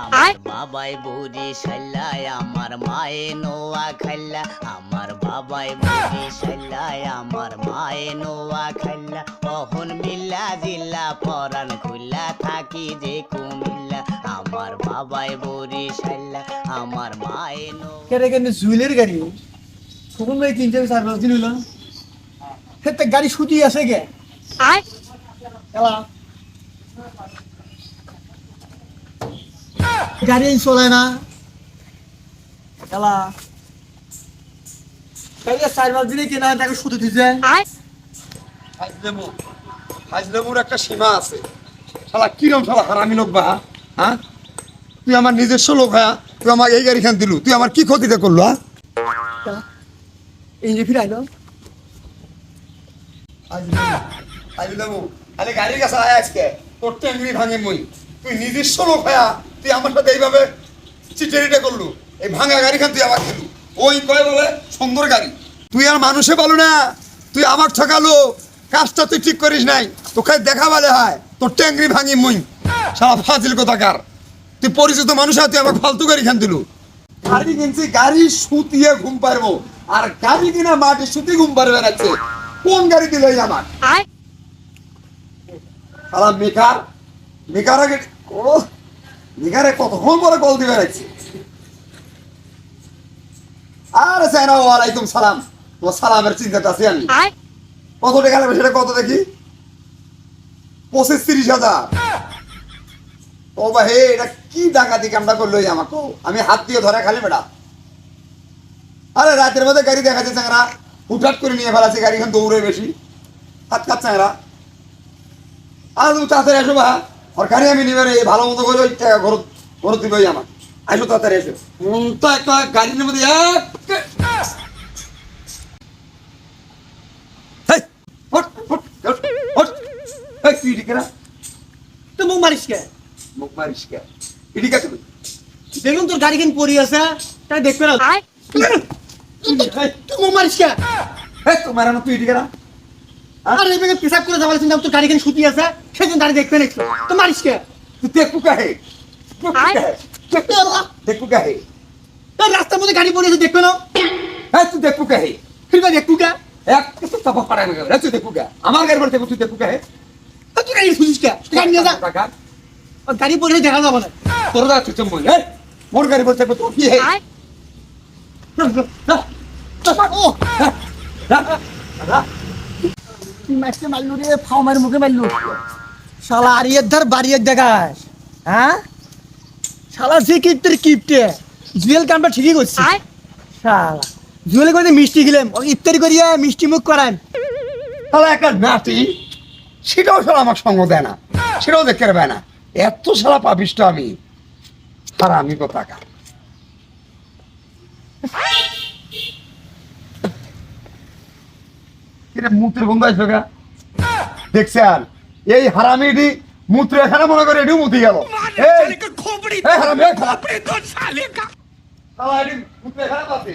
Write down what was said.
আমার বাবাই বুড়ি সাল্লায় আমার মায়ে নোয়া খাল্লা আমার বাবাই বুড়ি সাল্লায় আমার মায়ে নোয়া খাল্লা অহন মিল্লা জিল্লা পরান খুল্লা থাকি যে কুমিল্লা। আমার বাবাই বুড়ি সাল্লা আমার মায়ে নোয়া কেটে কেন জুয়েলের গাড়ি? কখন ভাই তিন চার চার পাঁচ দিন হইল। হেতে গাড়ি ছুটি আছে গে। এলা। গাড়ি চলায় না। এলা গাড়ি চার পাঁচ দিনে কেনা তাকে ছুটি দিছে? হাজলেমুর একটা সীমা আছে। শালা কিরম শালা হারামি লোক বা হ্যাঁ তুই আমার নিজস্ব লোক হ্যাঁ? তুই আমার এই গাড়িখান দিলু তুই আমার কি ক্ষতিতে করল হ্যাঁ? এই যে ফিরাইল। হাজলেমু আরে গাড়ির কাছে আয় আজকে। তোর ট্যাঙ্গি ভাঙে মই। তুই নিজস্ব লোক হ্যাঁ? তুই আমার সাথে এইভাবে চিটেরিটা করলু? এই ভাঙা গাড়িখান তুই আবার দিলু। ওই কয় বলে সুন্দর গাড়ি। তুই আর মানুষে বলো না। তুই আমার ঠকালো। কাজটা তুই ঠিক করিস নাই। তোকে দেখা বলে হয়। তোর ট্যাঙ্গি ভাঙি মুই। সারা ফাজিল কোথাকার। তুই পরিচিত মানুষ তুই আমার ফালতু গাড়ি খান দিলু। গাড়ি কিনছি গাড়ি সুতিয়ে ঘুম পারব আর গাড়ি কিনা মাটি সুতি ঘুম পারবে রাখছে কোন গাড়ি দিলে আমার? মেকার। মেকার আগে মেকারে কতক্ষণ পরে কল দিবে রাখছি আরে সাইনা ওয়ালাইকুম সালাম। তোমার সালামের চিন্তাটা আছি আমি কত টাকা লাগবে সেটা কত দেখি? পঁচিশ তিরিশ হাজার। ও বা হে এটা কি ডাকাতি কামটা করল আমাকে? আমি হাত দিয়ে ধরে খালি বেটা। আরে রাতের মধ্যে গাড়ি দেখাচ্ছে চাংরা হুটহাট করে নিয়ে ফেলাছে গাড়ি এখন দৌড়ে বেশি। হাত কাট চাংরা আর তুমি তাড়াতাড়ি আসো বা গাড়ি আমি নিবে ভালো মতো করে ওই টাকা ঘর ঘর দিবে আমার আসো তাড়াতাড়ি এসো তো একটা গাড়ির মধ্যে এক হেই, হট, হট, হট, হট। হেই, তুই এদিকে না, তো মুখ মারিস কে মুখ মারিস কে? তুমি। দেখুন তোর গাড়ি কেন পড়ি আছে তাই দেখবে না হেই, তুই মুখ মারিস কে হেই, তোমার তুই এদিকে না। আর এই বেগে পেশাব করে যাবার চিন্তা তোর গাড়ি কেন ছুটি আছে? সেদিন দাঁড়িয়ে দেখবে না তো মারিস কে? তুই দেখব কাহে? দেখব কাহে? দেখব কাহে? তোর রাস্তার মধ্যে গাড়ি পড়ে আছে দেখবে না? হেই, তুই দেখব কাহে? ফিরবা দেখব কে? এক কিছু চাপা পাড়ায় না গেল। তুই দেখব কে? আমার গাড়ি বলতে তুই দেখব কাহে? তুই গাড়ি খুঁজিস কে? তুই গাড়ি নিয়ে যা। গাড়ি পড়ে দেখা যাবে না। তোর দা তুই চম্বল, হেই, মোর গাড়ি বলতে তোর কি হে? ও তুই মারতে মারলু রে ফাও মুখে মারলু। শালা আর ধার বাড়ি দেখাস হ্যাঁ? শালা যে কিপ্টের কিপ্টে। জুয়েল কামটা ঠিকই করছে। শালা। জুয়েল করে মিষ্টি খেলাম। ও ইফতারি করিয়া মিষ্টি মুখ করান। তাহলে একটা নাতি সেটাও আমার সঙ্গ দেয় না। সেটাও দেখতে পাবে না। এত সালা পাপিষ্ট আমি। আর আমি তো কিরে মূত্রের গন্ধ আসবে গা। দেখছেন এই হারামিটি মূত্র এখানে মনে করে এটিও মুতি গেল। এই, হারামি, এটি মূত্র এখানে পাচ্ছে।